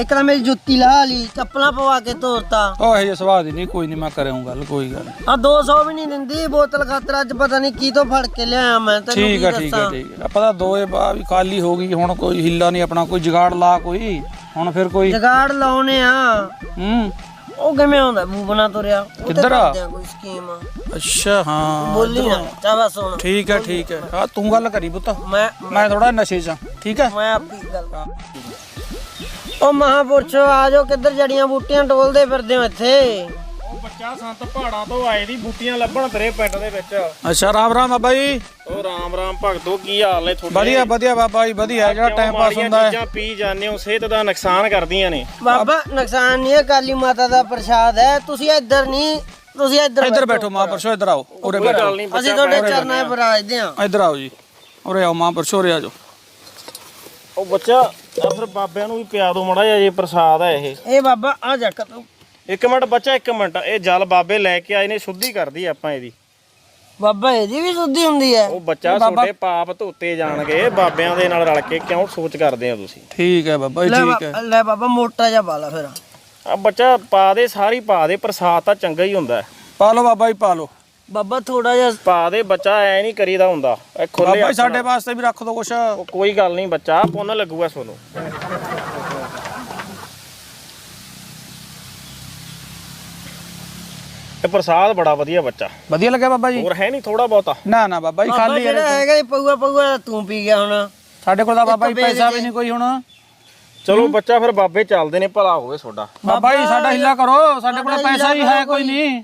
[SPEAKER 3] ਇੱਕ ਤਾਂ ਮੇਰੀ ਜੁੱਤੀ ਲਾ ਲਈ ਚੱਪਲਾਂ ਪਵਾ ਕੇ ਤੋਰਤਾ।
[SPEAKER 4] ਉਹ ਇਹ ਸਵਾਦ ਹੀ ਨਹੀਂ ਕੋਈ ਨਹੀਂ ਮੈਂ ਕਰਾਂ ਗੱਲ ਕੋਈ ਗੱਲ ਨੀ।
[SPEAKER 3] ਆ 200 ਵੀ ਨਹੀਂ ਦਿੰਦੀ ਬੋਤਲ ਖਾਤਰ ਅੱਜ ਪਤਾ ਨਹੀਂ ਕੀ ਤੋਂ ਫੜ ਕੇ ਲਿਆਇਆ ਮੈਂ ਤੈਨੂੰ
[SPEAKER 4] ਠੀਕ
[SPEAKER 3] ਕੀ
[SPEAKER 4] ਹੈ ਠੀਕ ਹੈ
[SPEAKER 3] ਦੱਸਾਂ।
[SPEAKER 4] ਠੀਕ ਹੈ ਆਪਾਂ ਤਾਂ ਦੋਏ ਬਾ ਵੀ ਖਾਲੀ ਹੋ ਗਈ ਹੁਣ ਕੋਈ ਹਿੱਲਾ ਨਹੀਂ ਆਪਣਾ ਕੋਈ ਜਗਾੜ ਲਾ ਕੋਈ ਹੁਣ ਫਿਰ ਕੋਈ
[SPEAKER 3] ਜਗਾੜ ਲਾਉਨੇ ਆ।
[SPEAKER 4] ਹੂੰ।
[SPEAKER 3] ਉਹ ਕਿਵੇਂ ਆਉਂਦਾ? ਮੂੰਹ ਬਣਾ ਤੁਰਿਆ ਉਹ ਤੇ
[SPEAKER 4] ਕਿੱਧਰ ਆ?
[SPEAKER 3] ਕਰਦੇ ਕੋਈ ਸਕੀਮ
[SPEAKER 4] ਅੱਛਾ ਹਾਂ।
[SPEAKER 3] ਬੋਲੀ ਨਾ ਚਾਵਾ ਸੁਣ
[SPEAKER 4] ਠੀਕ ਹੈ ਠੀਕ ਹੈ। ਆ ਤੂੰ ਗੱਲ ਕਰੀ ਪੁੱਤ।
[SPEAKER 3] ਮੈਂ
[SPEAKER 4] ਮੈਂ ਥੋੜਾ ਨਸ਼ੇ 'ਚ ਆਂ, ਠੀਕ ਹੈ?
[SPEAKER 3] ਮੈਂ ਆਪੀ ਗੱਲ ਉਹ ਮਹਾਪੁਰਸ਼ੋ ਆ ਜਾਓ ਕਿੱਧਰ ਜੜੀਆਂ ਬੂਟੀਆਂ ਟੋਲਦੇ ਫਿਰਦੇ ਹੋ ਇੱਥੇ?
[SPEAKER 1] ਉਹ ਬੱਚਾ ਸੰਤ ਪਹਾੜਾਂ ਤੋਂ ਆਏ ਦੀ ਬੂਟੀਆਂ ਲੱਭਣ ਤੇਰੇ ਪਿੰਡ ਦੇ ਵਿੱਚ।
[SPEAKER 4] ਅੱਛਾ ਰਾਮ ਰਾਮ ਬਾਬਾ ਜੀ।
[SPEAKER 1] ਉਹ ਰਾਮ ਰਾਮ ਭਗਤੋ ਕੀ ਹਾਲ ਨੇ ਤੁਹਾਡੇ?
[SPEAKER 4] ਵਧੀਆ ਵਧੀਆ ਬਾਬਾ ਜੀ ਵਧੀਆ ਜਿਹੜਾ
[SPEAKER 1] ਕਿਉਂ
[SPEAKER 4] ਟਾਈਮ ਪਾਸ
[SPEAKER 1] ਮਾੜੀਆਂ
[SPEAKER 4] ਹੁੰਦਾ ਹੈ।
[SPEAKER 1] ਚੀਜ਼ਾਂ ਪੀ ਜਾਂਦੇ ਹੋ ਸਿਹਤ ਦਾ ਨੁਕਸਾਨ ਕਰਦੀਆਂ ਨੇ।
[SPEAKER 3] ਬਾਬਾ ਨੁਕਸਾਨ ਨਹੀਂ ਹੈ ਕਾਲੀ ਮਾਤਾ ਦਾ ਪ੍ਰਸ਼ਾਦ ਹੈ। ਤੁਸੀਂ ਇੱਧਰ ਨਹੀਂ ਤੁਸੀਂ ਇੱਧਰ
[SPEAKER 4] ਇੱਧਰ ਬੈਠੋ। ਮਹਾਂਪੁਰਸ਼ੋ ਇੱਧਰ ਆਓ ਉਰੇ
[SPEAKER 1] ਕੋਈ
[SPEAKER 4] ਬੈਠੋ।
[SPEAKER 1] ਗੱਲ ਨਹੀਂ
[SPEAKER 3] ਅਸੀਂ ਤੁਹਾਡੇ ਚਰਨਾਂ 'ਚ ਬਰਾਜਦੇ ਹਾਂ।
[SPEAKER 4] ਇੱਧਰ ਆਓ ਜੀ ਉਰੇ ਆਓ ਮਹਾਂਪੁਰਸ਼ੋ ਉਰੇ ਆ ਜਾਓ।
[SPEAKER 1] ਉਹ ਬੱਚਾ ਆ ਫਿਰ ਬਾਬਿਆਂ ਨੂੰ ਵੀ ਪਿਆ ਦੋ ਮੜਾ ਜਿਹਾ ਇਹ ਪ੍ਰਸਾਦ ਹੈ ਇਹ।
[SPEAKER 3] ਇਹ ਬਾਬਾ ਆ ਜਾ ਤੂੰ
[SPEAKER 1] ਇੱਕ ਮਿੰਟ ਬੱਚਾ ਇੱਕ ਮਿੰਟ। ਇਹ ਜਲ ਬਾਬੇ ਲੈ ਕੇ ਆਏ ਨੇ ਸ਼ੁੱਧੀ ਕਰਦੀ ਆਪਾਂ ਇਹਦੀ।
[SPEAKER 3] ਬਾਬਾ ਇਹਦੀ ਵੀ ਸੁੱਧੀ ਹੁੰਦੀ ਹੈ।
[SPEAKER 1] ਉਹ ਬੱਚਾ ਤੁਹਾਡੇ ਪਾਪ ਧੋਤੇ ਜਾਣਗੇ ਬਾਬਿਆਂ ਦੇ ਨਾਲ ਰਲ ਕੇ ਕਿਉਂ ਸੋਚ ਕਰਦੇ ਆ ਤੁਸੀਂ?
[SPEAKER 4] ਠੀਕ ਹੈ ਬਾਬਾ ਜੀ
[SPEAKER 3] ਲੈ
[SPEAKER 4] ਠੀਕ ਹੈ।
[SPEAKER 3] ਲੈ ਬਾਬਾ ਮੋਟਾ ਜਿਹਾ ਬਾਲਾ ਫਿਰ।
[SPEAKER 1] ਆ ਬੱਚਾ ਪਾ ਦੇ ਸਾਰੀ ਪਾ ਦੇ ਪ੍ਰਸਾਦ ਤਾਂ ਚੰਗਾ ਹੀ ਹੁੰਦਾ। ਹੈ।
[SPEAKER 4] ਪਾ ਲਓ ਬਾਬਾ ਜੀ ਪਾ ਲਓ।
[SPEAKER 3] ਬਾਬਾ ਥੋੜਾ ਜਿਹਾ
[SPEAKER 1] ਪਾ ਦੇ ਬੱਚਾ ਐ ਨਹੀਂ ਕਰੀਦਾ ਹੁੰਦਾ। ਇਹ ਖੁੱਲੇ
[SPEAKER 4] ਬਾਬਾ ਜੀ ਸਾਡੇ ਵਾਸਤੇ ਵੀ ਰੱਖ ਦਿਓ ਕੁਛ।
[SPEAKER 1] ਉਹ ਕੋਈ ਗੱਲ ਨਹੀਂ ਬੱਚਾ ਪੁੰਨ ਲੱਗੂਗਾ ਤੁਹਾਨੂੰ। ਇਹ ਪ੍ਰਸਾਦ ਬੜਾ ਵਧੀਆ ਬੱਚਾ।
[SPEAKER 4] ਵਧੀਆ ਲੱਗਿਆ ਬਾਬਾ ਜੀ?
[SPEAKER 1] ਹੋਰ ਹੈ ਨਹੀਂ ਥੋੜਾ ਬਹੁਤਾ?
[SPEAKER 4] ਨਾ ਨਾ ਬਾਬਾ ਜੀ
[SPEAKER 3] ਬਾਬਾ
[SPEAKER 4] ਖਾਲੀ
[SPEAKER 3] ਜਿਹੜਾ
[SPEAKER 4] ਹੈ
[SPEAKER 3] ਹੈਗਾ ਇਹ ਪਊਆ ਪਊਆ ਤੂੰ ਪੀ ਗਿਆ ਹੁਣ।
[SPEAKER 4] ਸਾਡੇ ਕੋਲ ਤਾਂ ਬਾਬਾ ਜੀ ਪੈਸਾ। ਵੀ ਨਹੀਂ ਕੋਈ ਹੁਣ।
[SPEAKER 1] ਚਲੋ ਬੱਚਾ ਫਿਰ ਬਾਬੇ ਚੱਲਦੇ ਨੇ ਭਲਾ ਹੋਵੇ ਤੁਹਾਡਾ।
[SPEAKER 4] ਬਾਬਾ ਜੀ ਸਾਡਾ ਹਿੱਲਾ ਕਰੋ ਸਾਡੇ ਕੋਲ ਪੈਸਾ ਹੀ ਹੈ ਕੋਈ ਨਹੀਂ।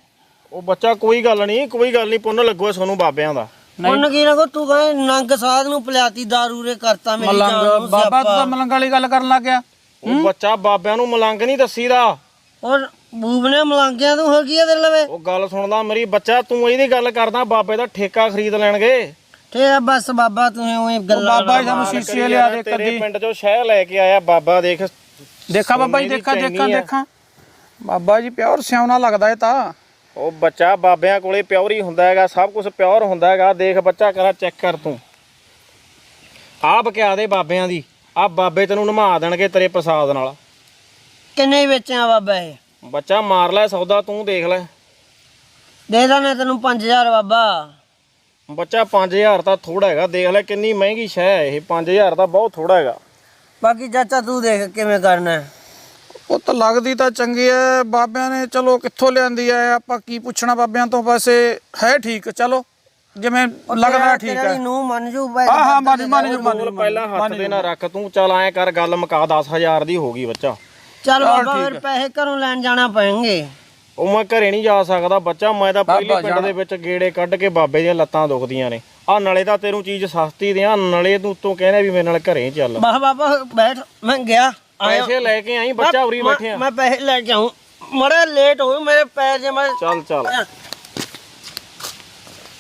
[SPEAKER 1] ਉਹ ਬੱਚਾ ਕੋਈ ਗੱਲ ਨਹੀਂ ਕੋਈ ਗੱਲ ਨਹੀਂ ਪੁੰਨ ਲੱਗੂਗਾ ਤੁਹਾਨੂੰ ਬਾਬਿਆਂ ਦਾ।
[SPEAKER 3] ਹੁਣ ਕੀ ਨਾ ਕੋ ਤੂੰ ਕਹੇ ਨੰਗ ਸਾਧ ਨੂੰ ਪਿਲਾਤੀ ਦਾਰੂ ਰੇ ਕਰਤਾ ਮੇਰੀ ਜਾਨ
[SPEAKER 4] ਮਲੰਗ
[SPEAKER 3] ਨੂੰ
[SPEAKER 4] ਬਾਬਾ ਤੂੰ ਤਾਂ ਮਲੰਗ ਵਾਲੀ ਗੱਲ ਕਰਨ ਲੱਗ ਗਿਆ।
[SPEAKER 1] ਉਹ ਬੱਚਾ ਬਾਬਿਆਂ ਨੂੰ ਮਲੰਗ ਨਹੀਂ ਦੱਸੀਦਾ।
[SPEAKER 3] ਔਰ ਬੂਬ ਨੇ ਮਲਾਂਗਿਆਂ ਤੋਂ ਹੋ ਗਈ ਤੇਰੇ ਲਵੇ?
[SPEAKER 1] ਉਹ ਗੱਲ ਸੁਣਦਾ ਮੇਰੀ ਬੱਚਾ ਤੂੰ ਇਹਦੀ ਗੱਲ ਕਰਦਾ ਬਾਬੇ ਦਾ ਠੇਕਾ ਖਰੀਦ ਲੈਣਗੇ।
[SPEAKER 3] ਠੀਕ ਆ ਬਸ ਬਾਬਾ ਤੂੰ ਉਹੀ ਗੱਲਾਂ
[SPEAKER 4] ਬਾਬਾ ਜੀ ਸਾਨੂੰ ਸ਼ੀਸ਼ੇ ਲਿਆ ਦੇ
[SPEAKER 1] ਤੇਰੇ
[SPEAKER 4] ਕਦੀ।
[SPEAKER 1] ਪਿੰਡ ਚੋਂ ਸ਼ਹਿ ਲੈ ਕੇ ਆਇਆ ਬਾਬਾ ਦੇਖ।
[SPEAKER 4] ਦੇਖਾ ਬਾਬਾ ਜੀ
[SPEAKER 1] ਸੋਨੇ ਦੀ
[SPEAKER 4] ਦੇਖਾ
[SPEAKER 1] ਚੈਨੀ ਆ।
[SPEAKER 4] ਦੇਖਾ। ਬਾਬਾ ਜੀ ਪਿਓਰ ਸਿਆਉਣਾ ਲੱਗਦਾ ਇਹ ਤਾਂ।
[SPEAKER 1] ਉਹ ਬੱਚਾ ਬਾਬਿਆਂ ਕੋਲੇ ਪਿਓਰ ਹੀ ਹੁੰਦਾ ਹੈਗਾ ਸਭ ਕੁਝ ਪਿਓਰ ਹੁੰਦਾ ਹੈਗਾ। ਦੇਖ ਬੱਚਾ ਕਰਾ ਚੈੱਕ ਕਰ ਤੂੰ। ਆਹ ਬਕਿਆ ਦੇ ਬਾਬਿਆਂ ਦੀ? ਆ ਬਾਬੇ ਤੈਨੂੰ ਨਮਾ ਦੇਣਗੇ ਤੇਰੇ ਪ੍ਰਸਾਦ ਨਾਲ।
[SPEAKER 3] ਕਿੰਨੇ ਵੇਚਿਆ ਬਾਬਾ ਇਹ?
[SPEAKER 1] ਬੱਚਾ ਮਾਰ ਲੈ ਸੌਦਾ ਤੂੰ ਦੇਖ ਲੈ।
[SPEAKER 3] ਦੇ ਦਾਂ ਤੈਨੂੰ 5000 ਬਾਬਾ।
[SPEAKER 1] ਬੱਚਾ 5000 ਤਾਂ ਥੋੜਾ ਹੈਗਾ ਦੇਖ ਲੈ ਕਿੰਨੀ ਮਹਿੰਗੀ ਸ਼ੈ ਹੈ ਇਹ। 5000 ਤਾਂ ਬਹੁਤ ਥੋੜਾ ਹੈਗਾ।
[SPEAKER 3] ਬਾਕੀ ਚਾਚਾ ਤੂੰ ਦੇਖ ਕਿਵੇਂ ਕਰਨਾ ਹੈ।
[SPEAKER 4] ਉਹ ਤਾਂ ਲੱਗਦੀ ਤਾਂ ਚੰਗੀ ਐ ਬਾਬਿਆਂ ਨੇ ਚਲੋ ਕਿੱਥੋਂ ਲਿਆਂਦੀ ਐ ਆਪਾਂ ਕੀ ਪੁੱਛਣਾ ਬਾਬਿਆਂ ਤੋਂ ਵੈਸੇ ਹੈ ਠੀਕ ਚਲੋ। ਜਿਵੇਂ ਲੱਗਦਾ ਠੀਕ ਐ
[SPEAKER 3] ਨੂੰ ਮੰਨ ਜੂ ਬਾਈ
[SPEAKER 4] ਹਾਂ ਹਾਂ ਮੰਨ ਮੰਨ ਜੂ ਮੰਨ ਜੂ
[SPEAKER 1] ਪਹਿਲਾਂ ਹੱਥ ਦੇ ਨਾ ਰੱਖ ਤੂੰ ਚੱਲ ਐਂ ਕਰ ਗੱਲ ਮੁਕਾ 10000 ਦੀ ਹੋ ਗਈ ਬੱਚਾ।
[SPEAKER 3] ਚੱਲ ਬਾਬਾ ਫਿਰ ਪੈਸੇ ਘਰੋਂ ਲੈਣ ਜਾਣਾ ਪੈਣਗੇ।
[SPEAKER 1] ਉਹ ਮੈਂ ਘਰੇ ਨਹੀਂ ਜਾ ਸਕਦਾ ਬੱਚਾ ਮੈਂ ਤਾਂ ਪਹਿਲੀ ਪਿੰਡ ਦੇ ਵਿੱਚ ਗੇੜੇ ਕੱਢ ਕੇ ਬਾਬੇ ਦੀਆਂ ਲੱਤਾਂ ਦੁਖਦੀਆਂ ਨੇ। ਆ ਨਲੇ ਤਾਂ ਤੈਨੂੰ ਚੀਜ਼ ਸਸਤੀ ਦਿਆਂ ਨਲੇ ਤੂੰ ਉੱਤੋਂ ਕਹਿੰਦਾ ਵੀ ਮੇਰੇ ਨਾਲ ਘਰੇ ਚੱਲ।
[SPEAKER 3] ਬਾਹ ਬਾਬਾ ਬੈਠ ਮੈਂ ਗਿਆ। ਆਇਆ।
[SPEAKER 1] ਪੈਸੇ ਲੈ ਕੇ ਆਈ ਬੱਚਾ ਉਰੀ
[SPEAKER 3] ਮੈਂ-
[SPEAKER 1] ਬੈਠਿਆ।
[SPEAKER 3] ਮੈਂ ਪੈਸੇ ਲੈ ਕੇ ਆਉਂ ਮੜਾ ਲੇਟ ਹੋ ਮੇਰੇ ਪੈਰ ਜੇ ਮੈਂ
[SPEAKER 1] ਚੱਲ ਚੱਲ।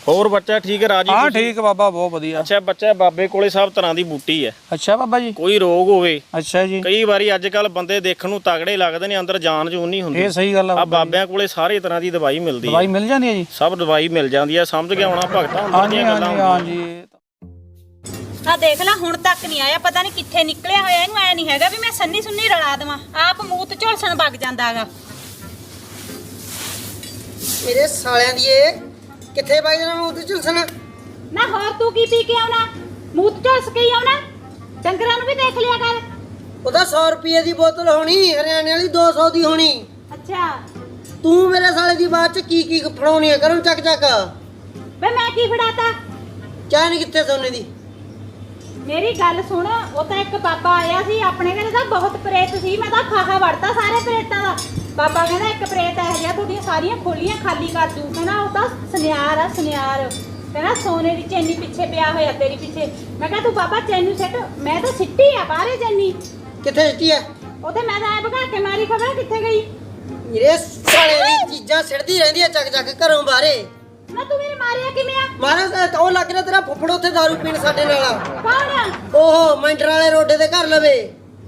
[SPEAKER 1] ਹੋਰ ਬੱਚਾ ਠੀਕ ਹੈ ਰਾਜੀ
[SPEAKER 4] ਹਾਂ
[SPEAKER 1] ਖੁਸ਼ੀ?
[SPEAKER 4] ਠੀਕ ਬਾਬਾ ਬਹੁਤ ਵਧੀਆ।
[SPEAKER 1] ਅੱਛਾ ਬੱਚਾ ਬਾਬੇ ਕੋਲੇ ਸਭ ਤਰ੍ਹਾਂ ਦੀ ਬੂਟੀ ਹੈ।
[SPEAKER 4] ਅੱਛਾ ਬਾਬਾ ਜੀ?
[SPEAKER 1] ਕੋਈ ਰੋਗ ਹੋਵੇ।
[SPEAKER 4] ਅੱਛਾ ਜੀ।
[SPEAKER 1] ਕਈ ਵਾਰੀ ਅੱਜ ਕੱਲ ਬੰਦੇ ਦੇਖਣ ਨੂੰ ਤਗੜੇ ਲੱਗਦੇ ਨੇ ਅੰਦਰ ਜਾਨ ਜੂਨ ਨਹੀਂ ਹੁੰਦੀ।
[SPEAKER 4] ਇਹ ਸਹੀ ਗੱਲ ਆ
[SPEAKER 1] ਆ। ਬਾਬਿਆਂ ਕੋਲੇ ਸਾਰੇ ਤਰ੍ਹਾਂ ਦੀ ਦਵਾਈ ਮਿਲਦੀ ਹੈ।
[SPEAKER 4] ਦਵਾਈ ਮਿਲ ਜਾਂਦੀ ਹੈ ਜੀ?
[SPEAKER 1] ਸਭ ਦਵਾਈ ਮਿਲ ਜਾਂਦੀ ਹੈ। ਸਮਝ ਗਿਆ ਹੋਣਾ ਭਗਤਾਂ ਅੰਦਰ
[SPEAKER 4] ਹਾਂਜੀ
[SPEAKER 1] ਗੱਲਾਂ
[SPEAKER 4] ਹਾਂਜੀ
[SPEAKER 1] ਹੁੰਦੀਆਂ।
[SPEAKER 4] ਹਾਂਜੀ।
[SPEAKER 2] ਆ ਦੇਖ ਲੈ ਹੁਣ ਤੱਕ ਨਹੀਂ ਆਇਆ। ਪਤਾ ਨਹੀਂ ਕਿੱਥੇ ਨਿਕਲਿਆ ਹੋਇਆ ਇਹਨੂੰ ਐ ਨਹੀਂ ਹੈਗਾ ਵੀ ਮੈਂ ਸੰਨੀ ਸੁੰਨੀ ਰਲਾ ਦੇਵਾਂ। ਆਪ ਮੂਤ ਝੋਲਸਣ ਵਗ ਜਾਂਦਾ ਹੈਗਾ
[SPEAKER 3] ਮੇਰੇ ਸਾਲਿਆਂ ਦੀ ਇਹ ਕਿੱਥੇ ਬਾਈ ਜਣਾ ਨੂੰ ਉੱਤੇ ਝੁਲਸਣ?
[SPEAKER 2] ਨਾ ਹੋਰ ਤੂੰ ਕੀ ਪੀ ਕੇ ਆਉਣਾ? ਮੂਤ ਝੋਲਸ ਕੇ ਹੀ ਆਉਣਾ? ਡੰਗਰਾਂ ਨੂੰ ਵੀ ਦੇਖ ਲਿਆ ਕਰ।
[SPEAKER 3] ਉਹਦਾ 100 ਰੁਪਏ ਦੀ ਬੋਤਲ ਹੋਣੀ ਹਰਿਆਣੇ ਵਾਲੀ 200 ਦੀ ਹੋਣੀ।
[SPEAKER 2] ਅੱਛਾ।
[SPEAKER 3] ਤੂੰ ਮੇਰੇ ਸਾਲੇ ਦੀ ਬਾਤ ਚ ਕੀ ਕੀ ਫੜਾਉਣੀ ਹੈ ਕਰਮ ਚੱਕ ਚੱਕ।
[SPEAKER 2] ਵੇ ਮੈਂ ਕੀ ਫੜਾਤਾ?
[SPEAKER 3] ਚਾਹ ਨਹੀਂ ਕਿੱਥੇ ਸੋਨੇ ਦੀ?
[SPEAKER 2] ਮੇਰੀ ਗੱਲ ਸੁਣ ਉਹ ਤਾਂ ਇੱਕ ਬਾਬਾ ਆਇਆ ਸੀ ਆਪਣੇ ਘਰੇ ਤਾਂ ਬਹੁਤ ਪ੍ਰੇਤ ਸੀ ਮੈਂ ਤਾਂ ਖਾਹਾ ਵੜਤਾ ਸਾਰੇ ਪ੍ਰੇਤਾਂ ਦਾ। ਬਾਬਾ ਕਹਿੰਦਾ ਇੱਕ ਪ੍ਰੇਤ ਇਹ ਜਿਹਾ ਤੁਹਾਡੀਆਂ ਸਾਰੀਆਂ ਖੋਲੀਆਂ ਖਾਲੀ ਕਰ ਦੂ ਕਹਿੰਦਾ ਉਹ ਤਾਂ ਸੁਨਿਆਰ ਆ ਸੁਨਿਆਰ। ਕਹਿੰਦਾ ਸੋਨੇ ਦੀ ਚੈਨੀ ਪਿੱਛੇ ਪਿਆ ਹੋਇਆ ਤੇਰੀ ਪਿੱਛੇ। ਮੈਂ ਕਿਹਾ ਤੂੰ ਬਾਬਾ ਚੈਨੀ ਸੱਟ ਮੈਂ ਤਾਂ ਸਿੱਟੀ ਆ ਬਾਹਰੇ ਚੈਨੀ।
[SPEAKER 3] ਕਿੱਥੇ ਸਿੱਟੀ ਹੈ
[SPEAKER 2] ਉਹ ਤੇ ਮੈਂ ਤਾਂ ਐ ਭਗਾ ਕੇ ਮਾਰੀ ਖਬਰ ਕਿੱਥੇ ਗਈ?
[SPEAKER 3] ਮੇਰੇ ਸਾਲੇ ਦੀ ਚੀਜ਼ਾਂ ਸਿੜਦੀ ਰਹਿੰਦੀ ਚੱਕ ਚੱਕ ਘਰੋਂ ਬਾਹਰੇ।
[SPEAKER 2] ਨਾ ਤੂੰ ਮੇਰੇ ਮਾਰਿਆ ਕਿਵੇਂ ਆ?
[SPEAKER 3] ਮਾਰਾ ਤਾਂ ਉਹ ਲੱਗ ਰਿਹਾ ਤੇਰਾ ਫੁੱਫੜ ਉੱਥੇ ਦਾਰੂ ਪੀਣ ਸਾਡੇ ਨਾਲ
[SPEAKER 2] ਕੌਣ? ਆ
[SPEAKER 3] ਓਹੋ ਮੈਂਟਰ ਵਾਲੇ ਰੋਡੇ ਦੇ ਘਰ ਲਵੇ।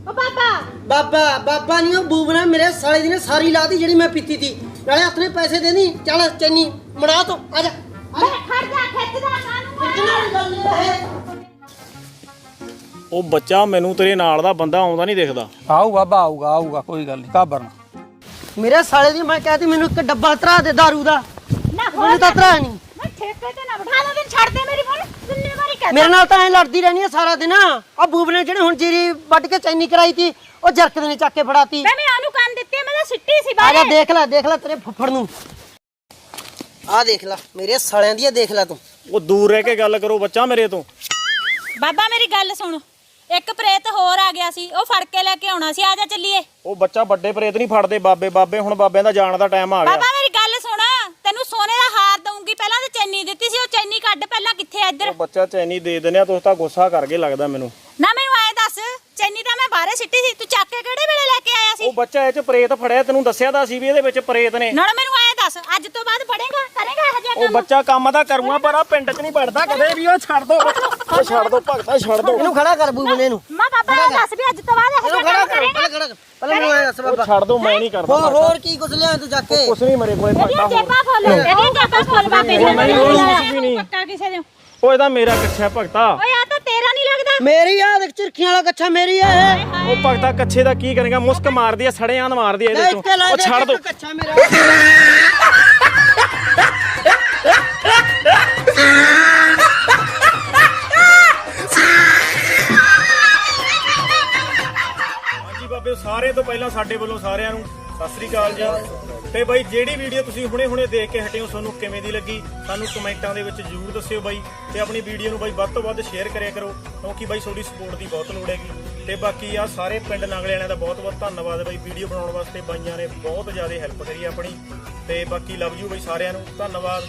[SPEAKER 2] ਉਹ ਬਾਬਾ।
[SPEAKER 3] ਬਾਬਾ ਬਾਬਾ ਨਹੀਂ ਉਹ ਬੂਬਨਾ ਮੇਰੇ ਸਾਲੇ ਦੀ ਨੇ ਸਾਰੀ ਲਾਤੀ ਜਿਹੜੀ ਮੈਂ ਪੀਤੀ ਤੀ। ਨਾਲੇ ਹੱਥ ਨੇ ਪੈਸੇ ਦੇ ਦੀ ਚੱਲ ਚੰਨੀ ਮੜਾ ਤੂੰ ਆ ਜਾ।
[SPEAKER 2] ਮੈਂ ਖੜ ਜਾ ਖਿੱਚਦਾ ਕਾਨੂੰ
[SPEAKER 1] ਉਹ ਬੱਚਾ ਮੈਨੂੰ ਤੇਰੇ ਨਾਲ ਦਾ ਬੰਦਾ ਆਉਂਦਾ ਨਹੀਂ ਦਿਖਦਾ।
[SPEAKER 4] ਆਊ ਬਾਬਾ ਆਊਗਾ ਆਊਗਾ ਕੋਈ ਗੱਲ ਨਹੀਂ ਘਾਬਰਨਾ
[SPEAKER 3] ਮੇਰੇ ਸਾਲੇ ਦੀ ਮੈਂ ਕਹਤੀ ਮੈਨੂੰ ਇੱਕ ਡੱਬਾ ਤਰਾ ਦੇ ਦਾਰੂ ਦਾ।
[SPEAKER 2] ਨਾ
[SPEAKER 3] ਮੈਨੂੰ ਤਾਂ ਤਰਾ ਨਹੀਂ।
[SPEAKER 2] ਮੈਂ ਠੇਕੇ ਤੇ ਨਾ ਬਿਠਾ ਲਓ ਛੱਡ ਦੇ ਮੇਰੀ ਫੋਨ
[SPEAKER 3] ਮੇਰੇ ਨਾਲ ਤਾਂ ਐ ਲੜਦੀ ਰਹਿਣੀ ਆ ਸਾਰਾ ਦਿਨ। ਆ ਬੂਬ ਨੇ ਜਿਹੜੇ ਹੁਣ ਜੀਰੀ ਵੱਢ ਕੇ ਚੈਨੀ ਕਰਾਈ ਤੀ ਉਹ ਜਰਕਦ ਨੇ ਚੱਕ ਕੇ ਫੜਾਤੀ।
[SPEAKER 2] ਮੈਂ ਮੈਂ ਉਹਨੂੰ ਕੰਨ ਦਿੱਤੀ ਮੈਂ ਤਾਂ ਸਿੱਟੀ ਸੀ
[SPEAKER 3] ਆ ਜਾ
[SPEAKER 2] ਬਾਹਰ
[SPEAKER 3] ਦੇਖ ਲੈ ਦੇਖ ਲੈ ਤੇਰੇ ਫੁੱਫੜ ਨੂੰ। ਆ ਦੇਖ ਲੈ ਮੇਰੇ ਸਾਲਿਆਂ ਦੀ ਆ ਦੇਖ ਲੈ ਤੂੰ।
[SPEAKER 1] ਉਹ ਦੂਰ ਰਹਿ ਕੇ ਗੱਲ ਕਰੋ ਬੱਚਾ ਮੇਰੇ ਤੋਂ।
[SPEAKER 2] ਬਾਬਾ ਮੇਰੀ ਗੱਲ ਸੁਣ। ਇੱਕ ਪ੍ਰੇਤ ਹੋਰ ਆ ਗਿਆ ਸੀ ਉਹ ਫੜ ਕੇ ਲੈ ਕੇ ਆਉਣਾ ਸੀ। ਆ ਜਾ ਚੱਲੀਏ।
[SPEAKER 1] ਉਹ ਬੱਚਾ ਵੱਡੇ ਪ੍ਰੇਤ ਨਹੀਂ ਫੜਦੇ ਬਾਬੇ ਬਾਬੇ ਹੁਣ ਬਾਬਿਆਂ ਦਾ ਜਾਣ ਦਾ ਟਾਈਮ ਆ ਗਿਆ।
[SPEAKER 2] ਬਾਬਾ ਮੇਰੀ ਗੱਲ ਸੁਣ। ਤੈਨੂੰ ਸੋਨੇ ਦਾ ਦਊਂਗੀ। ਪਹਿਲਾਂ ਤੇ ਚੈਨੀ ਦਿੱਤੀ ਸੀ ਉਹ ਚੈਨੀ ਕੱਢ ਪਹਿਲਾਂ ਕਿੱਥੇ ਆ ਇੱਧਰ?
[SPEAKER 1] ਉਹ ਬੱਚਾ ਚੈਨੀ ਦੇ ਦਿੰਦੇ ਆ ਤੁਸੀਂ ਤਾਂ ਗੁੱਸਾ ਕਰਕੇ ਲੱਗਦਾ ਮੈਨੂੰ।
[SPEAKER 2] ਨਾ ਮੈਨੂੰ ਐ ਦੱਸ ਚੈਨੀ ਤਾਂ ਮੈਂ ਬਾਹਰੇ ਸਿੱਟੀ ਸੀ ਤੂੰ ਚੱਕ ਕੇ ਕਿਹੜੇ ਵੇਲੇ ਲੈ ਕੇ ਆਇਆ ਸੀ?
[SPEAKER 1] ਉਹ ਬੱਚਾ ਇਹ ਚ ਪ੍ਰੇਤ ਫੜਿਆ ਤੈਨੂੰ ਦੱਸਿਆ ਤਾਂ ਸੀ ਵੀ ਇਹਦੇ ਵਿੱਚ ਪ੍ਰੇਤ ਨੇ।
[SPEAKER 2] ਨਾਲ ਮੈਨੂੰ ਦੱਸ ਅੱਜ ਤੋਂ ਬਾਅਦ ਪੜੇਗਾ ਕਰੇਗਾ ਇਹ ਜਿਹਾ
[SPEAKER 1] ਉਹ ਬੱਚਾ ਕੰਮ ਤਾਂ ਕਰੂਗਾ ਪਰ ਆ ਪਿੰਡ ਚ ਨਹੀਂ ਪੜਦਾ ਕਦੇ ਵੀ ਉਹ ਛੱਡ ਦੋ ਉਹ ਛੱਡ ਦੋ ਭਗਤਾ ਛੱਡ ਦੋ।
[SPEAKER 3] ਇਹਨੂੰ ਖੜਾ ਕਰ ਬੂਬ ਨੇ। ਇਹਨੂੰ
[SPEAKER 2] ਮੈਂ ਬਾਬਾ ਇਹ ਦੱਸ ਵੀ ਅੱਜ ਤੋਂ ਬਾਅਦ ਇਹ
[SPEAKER 3] ਇਹਨੂੰ
[SPEAKER 2] ਜਿਹਾ
[SPEAKER 3] ਖੜਾ
[SPEAKER 2] ਕੰਮ
[SPEAKER 3] ਕਰ
[SPEAKER 2] ਕਰੇਗਾ?
[SPEAKER 3] ਪਹਿਲਾਂ ਖੜਾ ਕਰ ਪਹਿਲਾਂ ਮੈਨੂੰ ਐ ਦੱਸ
[SPEAKER 1] ਉਹ
[SPEAKER 3] ਬਾਬਾ।
[SPEAKER 1] ਛੱਡ ਦੋ ਮੈਂ ਨਹੀਂ ਕਰਦਾ
[SPEAKER 3] ਹੋਰ ਹੋਰ ਕੀ ਕੁਛ ਲਿਆ ਤੂੰ ਚੱਕ ਕੇ?
[SPEAKER 1] ਕੁਛ ਨਹੀਂ ਮਰੇ ਕੋਲੇ
[SPEAKER 2] ਇਹਦੀਆਂ
[SPEAKER 1] ਭਗਤਾ
[SPEAKER 2] ਜੇਬਾਂ ਖੋਲ ਇਹਦੀਆਂ ਜੇਬਾਂ ਖੋਲ ਬਾਬੇ ਜੀ।
[SPEAKER 1] ਨਹੀਂ।
[SPEAKER 2] ਪੱਕਾ ਕਿਸੇ ਦੇ।
[SPEAKER 1] ਉਹ ਇਹਦਾ ਮੇਰਾ ਕੱਛਾ ਭਗਤਾ।
[SPEAKER 2] ਓਏ ਆ ਤਾਂ ਤੇਰਾ ਨਹੀਂ ਲੱਗਦਾ?
[SPEAKER 3] ਮੇਰੀ ਆ ਦੇਖ ਚਿਰਖੀਆਂ ਵਾਲਾ ਕੱਛਾ ਮੇਰੀ ਆ ਇਹ
[SPEAKER 1] ਉਹ ਭਗਤਾ ਕੱਛੇ ਦਾ ਕੀ ਕਰੇਗਾ? ਮੁਸਕ ਮਾਰਦੀ ਆ ਸੜਿਆਂ ਮਾਰਦੀ ਆ
[SPEAKER 3] ਲੈ
[SPEAKER 1] ਇਹਦੇ ਤੋਂ ਉਹ ਛੱਡ ਦੋ।
[SPEAKER 3] ਇੱਕ ਕੱਛਾ ਮੇਰਾ।
[SPEAKER 1] ਹਾਂਜੀ ਬਾਬੇ ਸਾਰੇ ਤੋਂ ਪਹਿਲਾਂ ਸਾਡੇ ਵੱਲੋਂ ਸਾਰਿਆਂ ਨੂੰ ਸਤਿ ਸ੍ਰੀ ਅਕਾਲ ਜੀ। ਤੇ ਬਾਈ, ਜਿਹੜੀ ਵੀਡੀਓ ਤੁਸੀਂ ਹੁਣੇ-ਹੁਣੇ ਦੇਖ ਕੇ ਹਟੇ ਹੋ ਤੁਹਾਨੂੰ ਕਿਵੇਂ ਦੀ ਲੱਗੀ, ਸਾਨੂੰ ਕਮੈਂਟਾਂ ਦੇ ਵਿੱਚ ਜਰੂਰ ਦੱਸਿਓ ਬਾਈ ਤੇ ਆਪਣੀ ਵੀਡੀਓ ਨੂੰ ਬਾਈ ਵੱਧ ਤੋਂ ਵੱਧ ਸ਼ੇਅਰ ਕਰਿਆ ਕਰੋ, ਕਿਉਂਕਿ ਬਾਈ ਤੁਹਾਡੀ ਸਪੋਰਟ ਦੀ ਬਹੁਤ ਲੋੜ ਹੈਗੀ। ਤੇ ਬਾਕੀ ਆ ਸਾਰੇ ਪਿੰਡ ਨੰਗਲੇ ਵਾਲਿਆਂ ਦਾ ਬਹੁਤ-ਬਹੁਤ ਧੰਨਵਾਦ ਬਾਈ, ਵੀਡੀਓ ਬਣਾਉਣ ਵਾਸਤੇ ਬਾਈਆਂ ਨੇ ਬਹੁਤ ਜ਼ਿਆਦਾ ਹੈਲਪ ਕਰੀ ਆਪਣੀ। ਤੇ ਬਾਕੀ ਲਵ ਯੂ ਬਾਈ ਸਾਰਿਆਂ ਨੂੰ, ਧੰਨਵਾਦ।